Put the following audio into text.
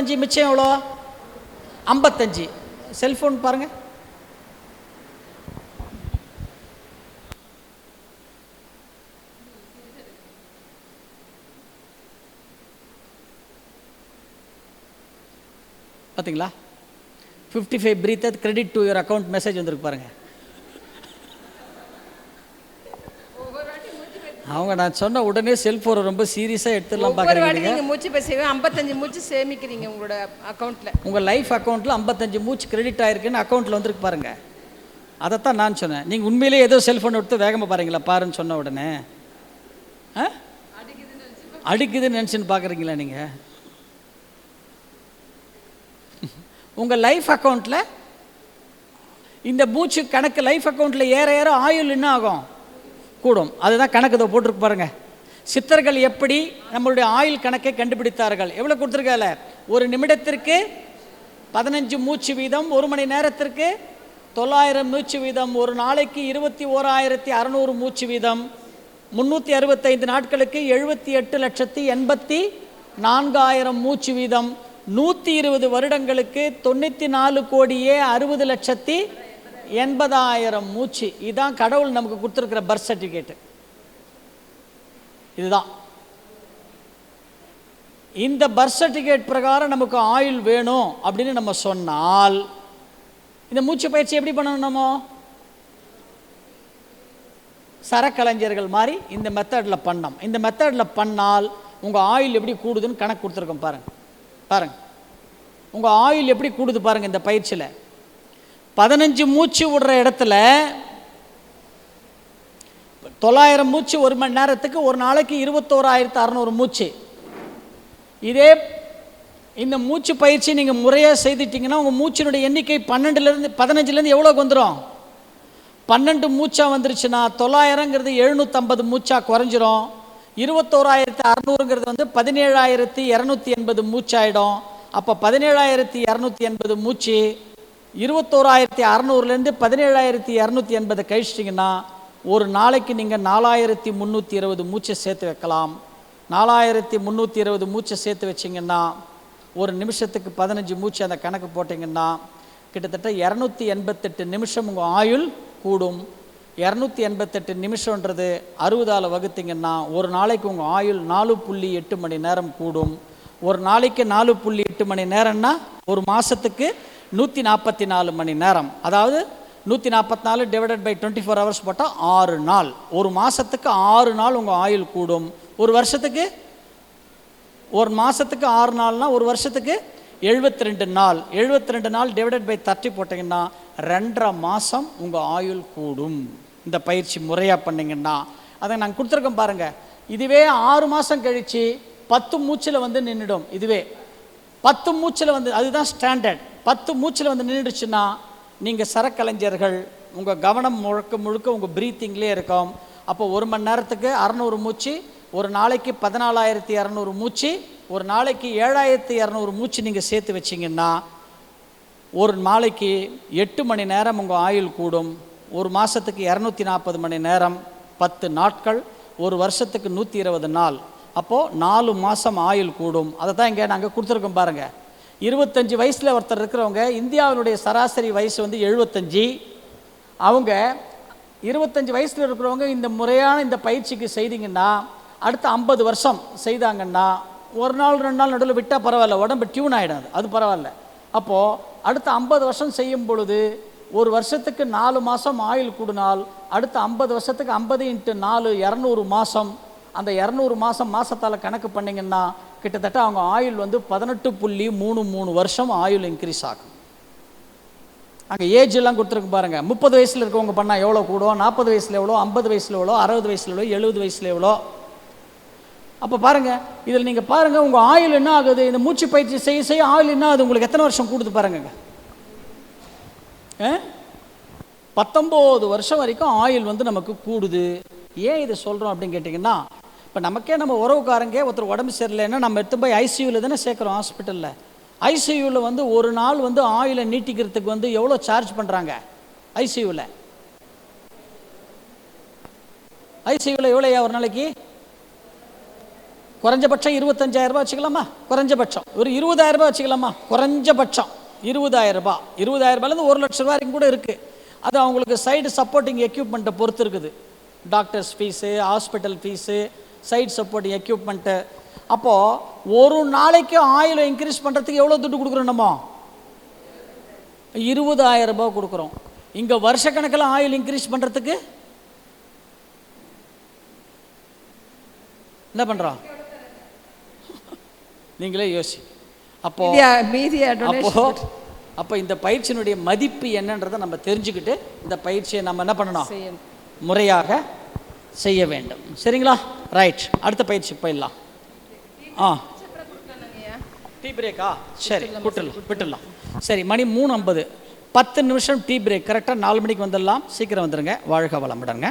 அஞ்சு மிச்சம் எவ்வளோ? ஐம்பத்தஞ்சு. செல்ஃபோன் பாருங்க. பார்த்தீங்களா fifty five breath credit to your account message வந்திருக்கு பாருங்க. அவங்க நான் சொன்ன உடனே செல்ஃபோனை ரொம்ப சீரியஸாக எடுத்துடலாம் ஒவ்வொரு வாட்டி பார்க்குறீங்க நீங்க மூச்சு பேசவே ஐம்பத்தஞ்சு மூச்சு சேமிக்கிறீங்க உங்களோட அக்கௌண்ட்ல உங்கள் லைஃப் அக்கௌண்ட்டில் ஐம்பத்தஞ்சு மூச்சு கிரெடிட் ஆயிருக்குன்னு அக்கௌண்ட்டில் வந்திருக்கு பாருங்க. அதைத்தான் நான் சொன்னேன். நீங்கள் உண்மையிலேயே ஏதோ செல்ஃபோன் எடுத்து வேகமாக பாருங்களா பாருன்னு சொன்ன உடனே. ஆ? அடிக்குதுன்னு நினச்சின்னு பார்க்குறீங்களா நீங்கள் உங்கள் லைஃப் அக்கௌண்ட்டில் இந்த மூச்சு கணக்கு லைஃப் அக்கௌண்ட்டில் ஏற ஏற ஆயுள் என்ன ஆகும்? கூடும். அதுதான் கணக்கு இதை போட்டிருக்கு பாருங்கள் சித்தர்கள் எப்படி நம்மளுடைய ஆயுள் கணக்கை கண்டுபிடித்தார்கள்? எவ்வளோ கொடுத்துருக்கல ஒரு நிமிடத்திற்கு பதினஞ்சு மூச்சு வீதம் ஒரு மணி நேரத்திற்கு தொள்ளாயிரம் மூச்சு வீதம் ஒரு நாளைக்கு இருபத்தி ஓராயிரத்தி அறநூறு மூச்சு வீதம் முந்நூற்றி அறுபத்தைந்து நாட்களுக்கு எழுபத்தி எட்டு லட்சத்தி எண்பத்தி நான்காயிரம் மூச்சு வீதம் நூற்றி இருபது வருடங்களுக்கு தொண்ணூற்றி நாலு கோடியே அறுபது லட்சத்தி எண்பதாயிரம் மூச்சு. இதுதான் கடவுள் நமக்கு கொடுத்துருக்கிற பர்த் சர்டிஃபிகேட்டு இதுதான். இந்த பர்த் சர்டிஃபிகேட் பிரகாரம் நமக்கு ஆயுள் வேணும் அப்படின்னு நம்ம சொன்னால் இந்த மூச்சு பயிற்சி எப்படி பண்ணணும் நம்ம? சரக்கலைஞர்கள் மாதிரி இந்த மெத்தடில் பண்ணோம் இந்த மெத்தடில் பண்ணால் உங்கள் ஆயில் எப்படி கூடுதுன்னு கணக்கு கொடுத்துருக்கோம் பாருங்க. பாருங்கள் உங்கள் ஆயில் எப்படி கூடுது பாருங்கள் இந்த பயிற்சியில். பதினஞ்சு மூச்சு விடுற இடத்துல தொள்ளாயிரம் மூச்சு ஒரு மணி நேரத்துக்கு ஒரு நாளைக்கு இருபத்தோராயிரத்து அறநூறு மூச்சு. இதே இந்த மூச்சு பயிற்சி நீங்கள் முறையாக செய்துட்டிங்கன்னா உங்கள் மூச்சினுடைய எண்ணிக்கை பன்னெண்டுலேருந்து பதினஞ்சுலேருந்து எவ்வளோக்கு வந்துடும் பன்னெண்டு மூச்சா வந்துருச்சுன்னா தொள்ளாயிரங்கிறது எழுநூற்றம்பது மூச்சா குறைஞ்சிரும். இருபத்தோராயிரத்து அறநூறுங்கிறது வந்து பதினேழாயிரத்தி இரநூத்தி எண்பது மூச்சாயிடும். அப்போ பதினேழாயிரத்தி இரநூத்தி எண்பது மூச்சு இருபத்தோராயிரத்தி அறநூறுலேருந்து பதினேழாயிரத்தி இரநூத்தி எண்பது கழிச்சிட்டிங்கன்னா ஒரு நாளைக்கு நீங்கள் நாலாயிரத்தி முந்நூற்றி இருபது மூச்சை சேர்த்து வைக்கலாம். நாலாயிரத்தி முந்நூற்றி இருபது மூச்சை சேர்த்து வச்சிங்கன்னா ஒரு நிமிஷத்துக்கு பதினஞ்சு மூச்சு அந்த கணக்கு போட்டிங்கன்னா கிட்டத்தட்ட இரநூத்தி எண்பத்தெட்டு நிமிஷம் உங்கள் ஆயுள் கூடும். இரநூத்தி எண்பத்தெட்டு நிமிஷன்றது அறுபதால் வகுத்தீங்கன்னா ஒரு நாளைக்கு உங்கள் ஆயுள் நாலு புள்ளி எட்டு மணி நேரம் கூடும். ஒரு நாளைக்கு நாலு புள்ளி எட்டு மணி நேரம்னா ஒரு மாதத்துக்கு நூற்றி நாற்பத்தி நாலு மணி நேரம். அதாவது நூற்றி நாற்பத்தி நாலு divided by twenty four hours போட்டால் ஆறு நாள். ஒரு மாதத்துக்கு ஆறு நாள் உங்கள் ஆயுள் கூடும். ஒரு வருஷத்துக்கு ஒரு மாதத்துக்கு ஆறு நாள்னால் ஒரு வருஷத்துக்கு எழுபத்தி ரெண்டு நாள். எழுபத்தி ரெண்டு நாள் டிவைடட் பை தர்ட்டி போட்டிங்கன்னா ரெண்டரை மாதம் உங்கள் ஆயுள் கூடும். இந்த பயிற்சி முறையாக பண்ணிங்கன்னா. அதை நாங்கள் கொடுத்துருக்கோம் பாருங்கள் இதுவே ஆறு மாதம் கழித்து பத்து மூச்சில் வந்து நின்றுடும் இதுவே பத்து மூச்சில் வந்து அதுதான் ஸ்டாண்டர்ட் பத்து மூச்சில் வந்து நின்றுடுச்சுன்னா நீங்கள் சரக்கலைஞர்கள் உங்கள் கவனம் முழுக்க முழுக்க உங்கள் ப்ரீத்திங்லேயே இருக்கும். அப்போ ஒரு மணி நேரத்துக்கு அறநூறு மூச்சு ஒரு நாளைக்கு பதினாலாயிரத்தி இரநூறு மூச்சு ஒரு நாளைக்கு ஏழாயிரத்தி இரநூறு மூச்சு நீங்கள் சேர்த்து வச்சிங்கன்னா ஒரு நாளைக்கு எட்டு மணி நேரம் உங்கள் ஆயுள் கூடும். ஒரு மாதத்துக்கு இரநூத்தி நாற்பது மணி நேரம் பத்து நாட்கள் ஒரு வருஷத்துக்கு நூற்றி இருபது நாள். அப்போது நாலு மாதம் ஆயுள் கூடும். அதை தான் இங்கே நாங்கள் கொடுத்துருக்கோம் பாருங்கள் இருபத்தஞ்சி வயசில் ஒருத்தர் இருக்கிறவங்க இந்தியாவினுடைய சராசரி வயசு வந்து எழுபத்தஞ்சி. அவங்க இருபத்தஞ்சி வயசில் இருக்கிறவங்க இந்த முறையான இந்த பயிற்சிக்கு செய்தீங்கன்னா அடுத்த ஐம்பது வருஷம் செய்தாங்கன்னா ஒரு நாள் ரெண்டு நாள் நடுவில் விட்டால் பரவாயில்ல உடம்பு டியூன் ஆகிடாது அது பரவாயில்ல. அப்போது அடுத்த ஐம்பது வருஷம் செய்யும் பொழுது ஒரு வருஷத்துக்கு நாலு மாதம் ஆயில் கூடினால் அடுத்த ஐம்பது வருஷத்துக்கு ஐம்பது இன்ட்டு நாலு இரநூறு மாதம் அந்த இரநூறு மாதம் மாதத்தால் கணக்கு பண்ணிங்கன்னா கிட்டத்தட்ட அவங்க ஆயுள் வந்து பதினெட்டு புள்ளி மூணு மூணு வருஷம் ஆயுள் இன்க்ரீஸ் ஆகும். அங்கே ஏஜ் எல்லாம் கொடுத்துருக்கு பாருங்கள் முப்பது வயசில் இருக்கவங்க பண்ணால் எவ்வளோ கூடும்? நாற்பது வயசில் எவ்வளோ? ஐம்பது வயசில் எவ்வளோ? அறுபது வயசில் எவ்வளோ? எழுபது வயசில் எவ்வளோ? அப்போ பாருங்க இதில் நீங்கள் பாருங்க உங்கள் ஆயுள் என்ன ஆகுது? இந்த மூச்சு பயிற்சி செய்ய செய்ய ஆயுள் என்ன ஆகுது? உங்களுக்கு எத்தனை வருஷம் கூடுது பாருங்க பத்தொம்போது வருஷம் வரைக்கும் ஆயுள் வந்து நமக்கு கூடுது. ஏன் இதை சொல்கிறோம் அப்படின்னு கேட்டிங்கன்னா இப்போ நமக்கே நம்ம உறவுக்காரங்க ஒருத்தர் உடம்பு சரியில்லைன்னா நம்ம எடுத்து போய் ஐசியூவில் தானே சேர்க்குறோம் ஹாஸ்பிட்டலில் ஐசியூவில் வந்து ஒரு நாள் வந்து ஆயிலை நீட்டிக்கிறதுக்கு வந்து எவ்வளோ சார்ஜ் பண்ணுறாங்க ஐசியூவில் ஐசியூவில் எவ்வளோயா ஒரு நாளைக்கு? குறைஞ்சபட்சம் இருபத்தஞ்சாயிரம் ரூபாய் வச்சுக்கலாமா? குறைஞ்சபட்சம். ஒரு இருபதாயிரம் ரூபாய் வச்சுக்கலாமா? குறைஞ்சபட்சம். இருபதாயிரம் ரூபாய். ஒரு லட்ச ரூபா வரைக்கும் கூட இருக்குது அது அவங்களுக்கு சைடு சப்போர்ட்டிங் எக்யூப்மெண்ட்டை பொறுத்து இருக்குது. Doctors fees hospital fees side supporting equipment அப்போது ஒரு நாளைக்கு ஆயில் இன்க்ரீஸ் பண்ணுறதுக்கு எவ்வளோ துட்டு கொடுக்குறோம் நம்ம? இருபதாயிரம் ரூபாய் கொடுக்குறோம். இங்கே வருஷக்கணக்கில் ஆயில் இன்க்ரீஸ் பண்ணுறதுக்கு என்ன பண்ணுறோம் நீங்களே யோசி. அப்போ அப்போ அப்போ இந்த பயிற்சியினுடைய மதிப்பு என்னன்றதை நம்ம தெரிஞ்சுக்கிட்டு இந்த பயிற்சியை நம்ம என்ன பண்ணணும்? முறையாக செய்ய வேண்டும். சரிங்களா? ரைட் அடுத்த பயிற்சி போயிடலாம். ஆ. டீ பிரேக்கா சரி விட்டுடலாம் விட்டுடலாம். சரி மணி மூணு ஐம்பது. பத்து நிமிஷம் டீ பிரேக் கரெக்டாக நாலு மணிக்கு வந்துடலாம். சீக்கிரம் வந்துடுங்க வாழ்க வளமுடங்க